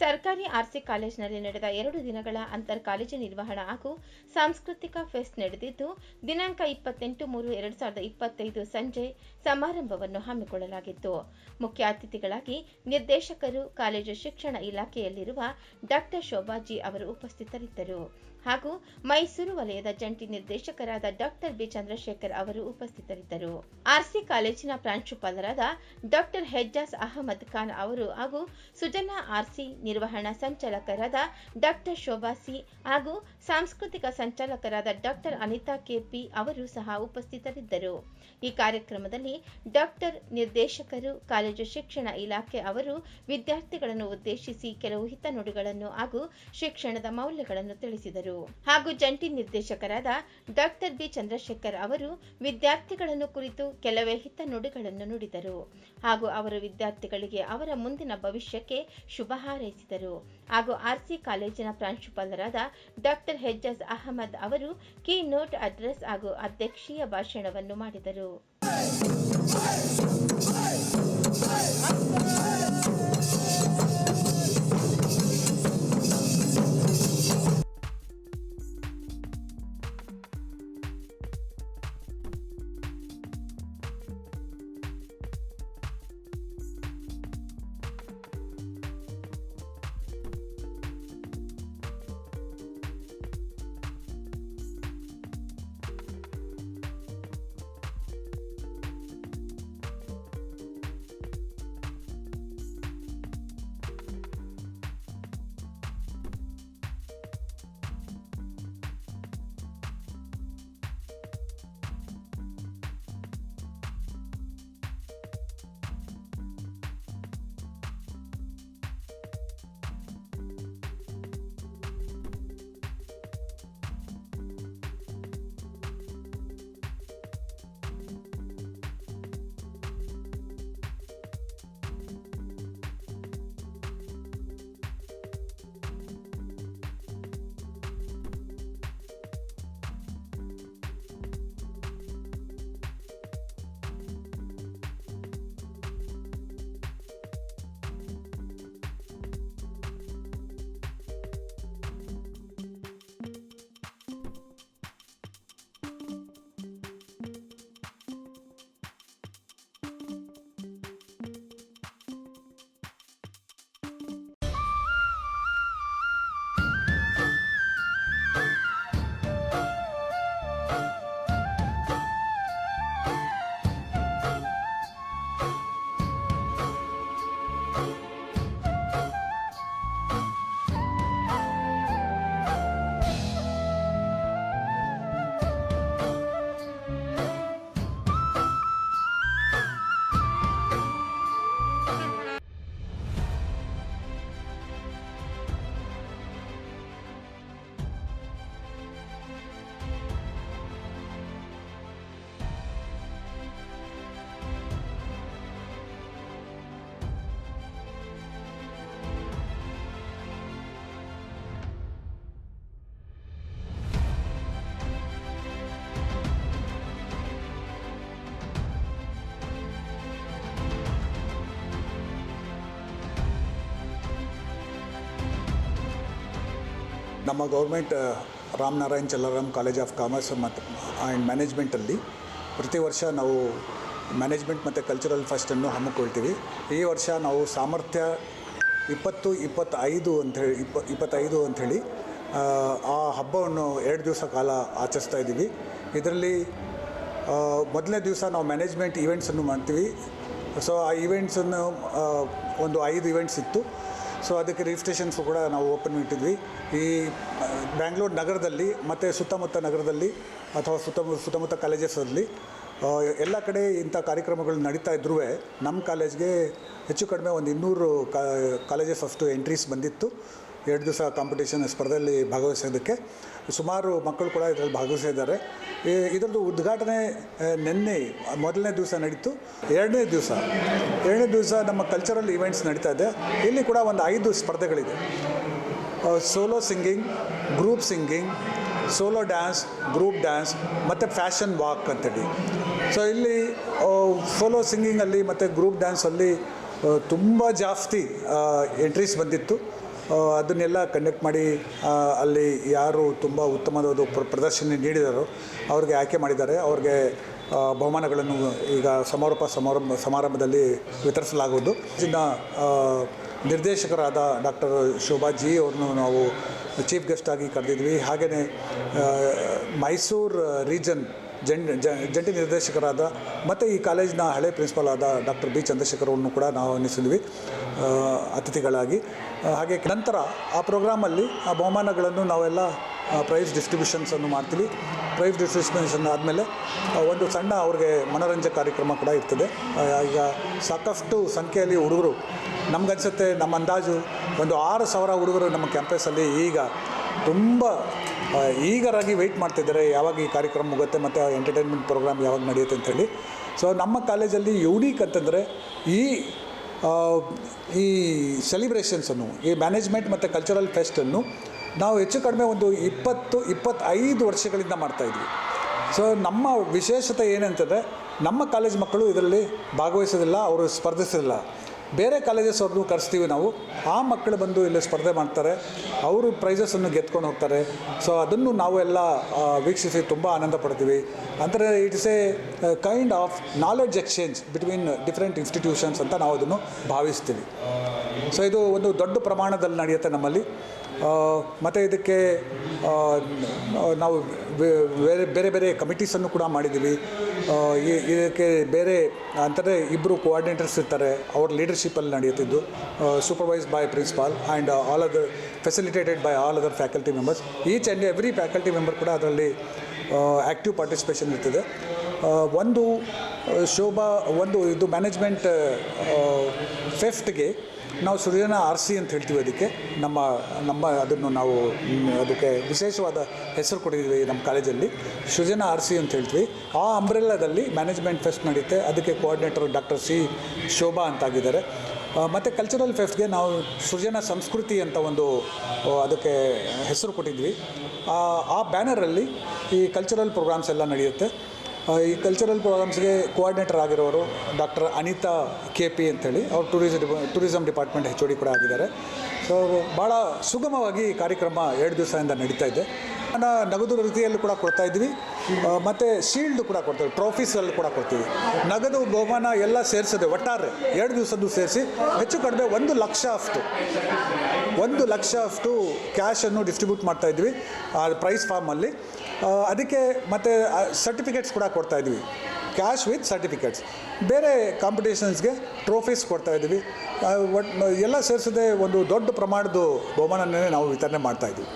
ಸರ್ಕಾರಿ ಆರ್ಸಿ ಕಾಲೇಜಿನಲ್ಲಿ ನಡೆದ ಎರಡು ದಿನಗಳ ಅಂತರ್ ಕಾಲೇಜು ನಿರ್ವಹಣಾ ಹಾಗೂ ಸಾಂಸ್ಕೃತಿಕ ಫೆಸ್ಟ್ ನಡೆದಿದ್ದು, ದಿನಾಂಕ ಇಪ್ಪತ್ತೆಂಟು ಮೂರು ಎರಡು ಸಾವಿರದ ಇಪ್ಪತ್ತೈದು ಸಂಜೆ ಸಮಾರಂಭವನ್ನು ಹಮ್ಮಿಕೊಳ್ಳಲಾಗಿತ್ತು. ಮುಖ್ಯ ಅತಿಥಿಗಳಾಗಿ ನಿರ್ದೇಶಕರು, ಕಾಲೇಜು ಶಿಕ್ಷಣ ಇಲಾಖೆಯಲ್ಲಿರುವ ಡಾಕ್ಟರ್ ಶೋಭಾಜಿ ಅವರು ಉಪಸ್ಥಿತರಿದ್ದರು. ಹಾಗೂ ಮೈಸೂರು ವಲಯದ ಜಂಟಿ ನಿರ್ದೇಶಕರಾದ ಡಾಕ್ಟರ್ ಬಿ ಚಂದ್ರಶೇಖರ್ ಅವರು ಉಪಸ್ಥಿತರಿದ್ದರು. ಆರ್ಸಿ ಕಾಲೇಜಿನ ಪ್ರಾಂಶುಪಾಲರಾದ ಡಾಕ್ಟರ್ ಹೆಜ್ಜಾಸ್ ಅಹಮದ್ ಖಾನ್ ಅವರು ಹಾಗೂ ಸುಜನಾ ಆರ್ಸಿ ನಿರ್ವಹಣಾ ಸಂಚಾಲಕರಾದ ಡಾಕ್ಟರ್ ಶೋಭಾಸಿ ಹಾಗೂ ಸಾಂಸ್ಕೃತಿಕ ಸಂಚಾಲಕರಾದ ಡಾಕ್ಟರ್ ಅನಿತಾ ಕೆಪಿ ಅವರು ಸಹ ಉಪಸ್ಥಿತರಿದ್ದರು. ಈ ಕಾರ್ಯಕ್ರಮದಲ್ಲಿ ಡಾಕ್ಟರ್ ನಿರ್ದೇಶಕರು, ಕಾಲೇಜು ಶಿಕ್ಷಣ ಇಲಾಖೆ ಅವರು ವಿದ್ಯಾರ್ಥಿಗಳನ್ನು ಉದ್ದೇಶಿಸಿ ಕೆಲವು ಹಿತನುಡಿಗಳನ್ನು ಹಾಗೂ ಶಿಕ್ಷಣದ ಮೌಲ್ಯಗಳನ್ನು ತಿಳಿಸಿದರು. ಹಾಗೂ ಜಂಟಿ ನಿರ್ದೇಶಕರಾದ ಡಾಕ್ಟರ್ ಬಿ. ಚಂದ್ರಶೇಖರ್ ಅವರು ವಿದ್ಯಾರ್ಥಿಗಳನ್ನು ಕುರಿತು ಕೆಲವೇ ಹಿತ ನುಡಿಗಳನ್ನು ನುಡಿದರು ಹಾಗೂ ಅವರು ವಿದ್ಯಾರ್ಥಿಗಳಿಗೆ ಅವರ ಮುಂದಿನ ಭವಿಷ್ಯಕ್ಕೆ ಶುಭ ಹಾರೈಸಿದರು. ಹಾಗೂ ಆರ್ಸಿ ಕಾಲೇಜಿನ ಪ್ರಾಂಶುಪಾಲರಾದ ಡಾಕ್ಟರ್ ಹೆಜ್ಜಾಜ್ ಅಹಮದ್ ಅವರು ಕೀ ನೋಟ್ ಅಡ್ರೆಸ್ ಹಾಗೂ ಅಧ್ಯಕ್ಷೀಯ ಭಾಷಣವನ್ನು ಮಾಡಿದರು. ನಮ್ಮ government Ramnarayan Chellaram college of commerce ಮತ್ತು ಆ್ಯಂಡ್ ಮ್ಯಾನೇಜ್ಮೆಂಟಲ್ಲಿ ಪ್ರತಿ ವರ್ಷ ನಾವು ಮ್ಯಾನೇಜ್ಮೆಂಟ್ ಮತ್ತು ಕಲ್ಚರಲ್ ಫೆಸ್ಟನ್ನು ಹಮ್ಮಿಕೊಳ್ತೀವಿ. ಈ ವರ್ಷ ನಾವು ಸಾಮರ್ಥ್ಯ ಇಪ್ಪತ್ತು ಇಪ್ಪತ್ತೈದು ಅಂಥೇಳಿ ಇಪ್ಪ ಇಪ್ಪತ್ತೈದು ಅಂಥೇಳಿ ಆ, ಹಬ್ಬವನ್ನು ಎರಡು ದಿವಸ ಕಾಲ ಆಚರಿಸ್ತಾ ಇದ್ದೀವಿ. ಇದರಲ್ಲಿ ಮೊದಲನೇ ದಿವಸ ನಾವು ಮ್ಯಾನೇಜ್ಮೆಂಟ್ ಈವೆಂಟ್ಸನ್ನು ಮಾಡ್ತೀವಿ. ಸೊ ಆ ಈವೆಂಟ್ಸನ್ನು ಒಂದು ಐದು ಈವೆಂಟ್ಸ್ ಇತ್ತು. ಸೊ ಅದಕ್ಕೆ ರಿಜಿಸ್ಟ್ರೇಷನ್ಸ್ ಕೂಡ ನಾವು ಓಪನ್ ಇಟ್ಟಿದ್ವಿ. ಈ ಬ್ಯಾಂಗ್ಳೂರು ನಗರದಲ್ಲಿ ಮತ್ತು ಸುತ್ತಮುತ್ತ ನಗರದಲ್ಲಿ ಅಥವಾ ಸುತ್ತಮುತ್ತ ಸುತ್ತಮುತ್ತ ಕಾಲೇಜಸ್ಸಲ್ಲಿ ಎಲ್ಲ ಕಡೆ ಇಂಥ ಕಾರ್ಯಕ್ರಮಗಳು ನಡೀತಾ ಇದ್ರೂ ನಮ್ಮ ಕಾಲೇಜ್ಗೆ ಹೆಚ್ಚು ಕಡಿಮೆ ಒಂದು ಇನ್ನೂರು ಕಾಲೇಜಸ್ ಅಷ್ಟು ಎಂಟ್ರೀಸ್ ಬಂದಿತ್ತು. ಎರಡು ದಿವಸ ಕಾಂಪಿಟೇಷನ್ ಸ್ಪರ್ಧೆಯಲ್ಲಿ ಭಾಗವಹಿಸೋದಕ್ಕೆ ಸುಮಾರು ಮಕ್ಕಳು ಕೂಡ ಇದರಲ್ಲಿ ಭಾಗವಹಿಸಿದ್ದಾರೆ. ಇದರದ್ದು ಉದ್ಘಾಟನೆ ನಿನ್ನೆ, ಮೊದಲನೇ ದಿವಸ ನಡೀತು. ಎರಡನೇ ದಿವಸ ಎರಡನೇ ದಿವಸ ನಮ್ಮ ಕಲ್ಚರಲ್ ಇವೆಂಟ್ಸ್ ನಡೀತಾ ಇದೆ. ಇಲ್ಲಿ ಕೂಡ ಒಂದು ಐದು ಸ್ಪರ್ಧೆಗಳಿದೆ. Solo singing group singing solo dance group dance ಮತ್ತು ಫ್ಯಾಷನ್ ವಾಕ್ ಅಂತೇಳಿ. ಸೊ ಇಲ್ಲಿ ಸೋಲೋ ಸಿಂಗಿಂಗಲ್ಲಿ ಮತ್ತು ಗ್ರೂಪ್ ಡ್ಯಾನ್ಸಲ್ಲಿ ತುಂಬ ಜಾಸ್ತಿ ಎಂಟ್ರೀಸ್ ಬಂದಿತ್ತು. ಅದನ್ನೆಲ್ಲ ಕಂಡಕ್ಟ್ ಮಾಡಿ ಅಲ್ಲಿ ಯಾರು ತುಂಬ ಉತ್ತಮವಾದ ಪ್ರ- ಪ್ರದರ್ಶನ ನೀಡಿದಾರೋ, ಅವ್ರಿಗೆ ಆಯ್ಕೆ ಮಾಡಿದ್ದಾರೆ. ಅವ್ರಿಗೆ ಬಹುಮಾನಗಳನ್ನು ಈಗ ಸಮಾರೋಪ ಸಮಾರಂಭ, ಸಮಾರಂಭದಲ್ಲಿ ವಿತರಿಸಲಾಗುವುದು. ಇನ್ನು ನಿರ್ದೇಶಕರಾದ ಡಾಕ್ಟರ್ ಶೋಭಾಜಿ ಅವ್ರನ್ನು ನಾವು ಚೀಫ್ ಗೆಸ್ಟ್ ಆಗಿ ಕರೆದಿದ್ವಿ. ಹಾಗೆಯೇ ಮೈಸೂರು ರೀಜನ್ ಜಂಟ್ ಜಂಟಿ ನಿರ್ದೇಶಕರಾದ ಮತ್ತು ಈ ಕಾಲೇಜಿನ ಹಳೆ ಪ್ರಿನ್ಸಿಪಾಲ್ ಆದ ಡಾಕ್ಟರ್ ಬಿ ಚಂದ್ರಶೇಖರ್ ಅವ್ರನ್ನು ಕೂಡ ನಾವು ಅನ್ನಿಸಿದ್ವಿ ಅತಿಥಿಗಳಾಗಿ. ಹಾಗೆ ನಂತರ ಆ ಪ್ರೋಗ್ರಾಮಲ್ಲಿ ಆ ಬಹುಮಾನಗಳನ್ನು ನಾವೆಲ್ಲ ಪ್ರೈಸ್ ಡಿಸ್ಟ್ರಿಬ್ಯೂಷನ್ಸನ್ನು ಮಾಡ್ತೀವಿ. ಪ್ರೈಸ್ ಡಿಸ್ಟ್ರಿಬ್ಯೂಷನ್ ಆದಮೇಲೆ ಒಂದು ಸಣ್ಣ ಅವ್ರಿಗೆ ಮನೋರಂಜನೆ ಕಾರ್ಯಕ್ರಮ ಕೂಡ ಇರ್ತದೆ. ಈಗ ಸಾಕಷ್ಟು ಸಂಖ್ಯೆಯಲ್ಲಿ ಹುಡುಗರು, ನಮಗನ್ಸುತ್ತೆ ನಮ್ಮ ಅಂದಾಜು ಒಂದು ಆರು ಸಾವಿರ ಹುಡುಗರು ನಮ್ಮ ಕ್ಯಾಂಪಸಲ್ಲಿ ಈಗ ತುಂಬ ಈಗರಾಗಿ ವೆಯ್ಟ್ ಮಾಡ್ತಿದ್ದಾರೆ. ಯಾವಾಗ ಈ ಕಾರ್ಯಕ್ರಮ ಮುಗುತ್ತೆ ಮತ್ತು ಎಂಟರ್ಟೈನ್ಮೆಂಟ್ ಪ್ರೋಗ್ರಾಮ್ ಯಾವಾಗ ನಡೆಯುತ್ತೆ ಅಂಥೇಳಿ ಸೊ ನಮ್ಮ ಕಾಲೇಜಲ್ಲಿ ಯೂನೀಕ್ ಅಂತಂದರೆ ಈ ಈ ಸೆಲಿಬ್ರೇಷನ್ಸನ್ನು ಈ ಮ್ಯಾನೇಜ್ಮೆಂಟ್ ಮತ್ತು ಕಲ್ಚರಲ್ ಫೆಸ್ಟನ್ನು ನಾವು ಹೆಚ್ಚು ಕಡಿಮೆ ಒಂದು ಇಪ್ಪತ್ತು, ಇಪ್ಪತ್ತೈದು ವರ್ಷಗಳಿಂದ ಮಾಡ್ತಾಯಿದ್ವಿ ಸೊ ನಮ್ಮ ವಿಶೇಷತೆ ಏನಂತಂದರೆ ನಮ್ಮ ಕಾಲೇಜ್ ಮಕ್ಕಳು ಇದರಲ್ಲಿ ಭಾಗವಹಿಸೋದಿಲ್ಲ, ಅವರು ಸ್ಪರ್ಧಿಸೋದಿಲ್ಲ. ಬೇರೆ ಕಾಲೇಜಸ್ ಅವ್ರನ್ನೂ ಕರೆಸ್ತೀವಿ ನಾವು. ಆ ಮಕ್ಕಳು ಬಂದು ಇಲ್ಲಿ ಸ್ಪರ್ಧೆ ಮಾಡ್ತಾರೆ. ಅವರು ಪ್ರೈಸಸನ್ನು ಗೆದ್ಕೊಂಡು ಹೋಗ್ತಾರೆ. ಸೊ ಅದನ್ನು ನಾವೆಲ್ಲ ಎಲ್ಲ ವೀಕ್ಷಿಸಿ ತುಂಬ ಆನಂದ ಪಡ್ತೀವಿ. ಅಂದರೆ it's a kind of knowledge exchange between different institutions ಅಂತ ನಾವು ಅದನ್ನು ಭಾವಿಸ್ತೀವಿ. ಸೊ ಇದು ಒಂದು ದೊಡ್ಡ ಪ್ರಮಾಣದಲ್ಲಿ ನಡೆಯುತ್ತೆ ನಮ್ಮಲ್ಲಿ. ಮತ್ತು ಇದಕ್ಕೆ ನಾವು ಬೇರೆ ಬೇರೆ ಬೇರೆ ಕಮಿಟೀಸನ್ನು ಕೂಡ ಮಾಡಿದ್ದೀವಿ. ಇದಕ್ಕೆ ಬೇರೆ ಅಂತಂದರೆ ಇಬ್ಬರು ಕೋಆರ್ಡಿನೇಟರ್ಸ್ ಇರ್ತಾರೆ. ಅವ್ರ ಲೀಡರ್ಶಿಪ್ಪಲ್ಲಿ ನಡೆಯುತ್ತಿದ್ದು. Supervise by principal and all other facilitated by all other faculty members each and every faculty member ಕೂಡ ಅದರಲ್ಲಿ ಆ್ಯಕ್ಟಿವ್ ಪಾರ್ಟಿಸಿಪೇಷನ್ ಇರ್ತದೆ. ಒಂದು ಶೋಭಾ, ಒಂದು ಇದು ಮ್ಯಾನೇಜ್ಮೆಂಟ್ ಫೆಫ್ಟ್ಗೆ ನಾವು ಸೂರ್ಯನ ಆರ್ ಸಿ ಅಂತ ಹೇಳ್ತೀವಿ ಅದಕ್ಕೆ. ನಮ್ಮ ನಮ್ಮ ಅದನ್ನು ನಾವು ಅದಕ್ಕೆ ವಿಶೇಷವಾದ ಹೆಸರು ಕೊಟ್ಟಿದ್ವಿ ನಮ್ಮ ಕಾಲೇಜಲ್ಲಿ. ಸೃಜನ ಆರ್ ಸಿ ಅಂತ ಹೇಳ್ತೀವಿ. ಆ ಅಂಬ್ರೆಲ್ಲದಲ್ಲಿ ಮ್ಯಾನೇಜ್ಮೆಂಟ್ ಫೆಸ್ಟ್ ನಡೆಯುತ್ತೆ ಅದಕ್ಕೆ ಕೋಆರ್ಡಿನೇಟರ್ ಡಾಕ್ಟರ್ ಸಿ ಶೋಭಾ ಅಂತಾಗಿದ್ದಾರೆ. ಮತ್ತು ಕಲ್ಚರಲ್ ಫೆಸ್ಟ್ಗೆ ನಾವು ಸೃಜನ ಸಂಸ್ಕೃತಿ ಅಂತ ಒಂದು ಅದಕ್ಕೆ ಹೆಸರು ಕೊಟ್ಟಿದ್ವಿ. ಆ- ಬ್ಯಾನರಲ್ಲಿ ಈ ಕಲ್ಚರಲ್ ಪ್ರೋಗ್ರಾಮ್ಸ್ ಎಲ್ಲ ನಡೆಯುತ್ತೆ. ಈ ಕಲ್ಚರಲ್ ಪ್ರೋಗ್ರಾಮ್ಸ್ಗೆ ಕೋಆರ್ಡಿನೇಟರ್ ಆಗಿರೋರು ಡಾಕ್ಟರ್ ಅನಿತಾ ಕೆ ಪಿ ಅಂತೇಳಿ. ಅವ್ರು ಟೂರಿಸಂ ಟೂರಿಸಮ್ ಡಿಪಾರ್ಟ್ಮೆಂಟ್ ಹೆಚ್ ಕೂಡ ಆಗಿದ್ದಾರೆ. ಸೊ ಭಾಳ ಸುಗಮವಾಗಿ ಕಾರ್ಯಕ್ರಮ ಎರಡು ದಿವಸದಿಂದ ನಡೀತಾ ಇದೆ. ನಗದು ರೀತಿಯಲ್ಲೂ ಕೂಡ ಕೊಡ್ತಾ ಇದ್ವಿ. ಮತ್ತು ಶೀಲ್ಡ್ ಕೂಡ ಕೊಡ್ತೀವಿ ಟ್ರೋಫೀಸಲ್ಲಿ ಕೂಡ ಕೊಡ್ತೀವಿ. ನಗದು ಬಹುಮಾನ ಎಲ್ಲ ಸೇರಿಸಿದೆ ಒಟ್ಟಾರೆ ಎರಡು ದಿವಸದ್ದು ಸೇರಿಸಿ ಹೆಚ್ಚು ಕಡಿಮೆ ಒಂದು ಲಕ್ಷ ಅಷ್ಟು ಒಂದು ಲಕ್ಷ ಅಷ್ಟು ಕ್ಯಾಶನ್ನು ಡಿಸ್ಟ್ರಿಬ್ಯೂಟ್ ಮಾಡ್ತಾ ಇದ್ವಿ ಆ ಪ್ರೈಸ್ ಫಾರ್ಮಲ್ಲಿ ಅದಕ್ಕೆ ಮತ್ತು ಸರ್ಟಿಫಿಕೇಟ್ಸ್ ಕೂಡ ಕೊಡ್ತಾ ಇದ್ವಿ. ಕ್ಯಾಶ್ ವಿತ್ ಸರ್ಟಿಫಿಕೇಟ್ಸ್ ಬೇರೆ ಕಾಂಪಿಟೇಷನ್ಸ್ಗೆ ಟ್ರೋಫೀಸ್ ಕೊಡ್ತಾ ಇದ್ದೀವಿ ಆ, ಎಲ್ಲ ಸೇರಿಸದೆ ಒಂದು ದೊಡ್ಡ ಪ್ರಮಾಣದ ಬಹುಮಾನನೇ ನಾವು ವಿತರಣೆ ಮಾಡ್ತಾ ಇದ್ವಿ.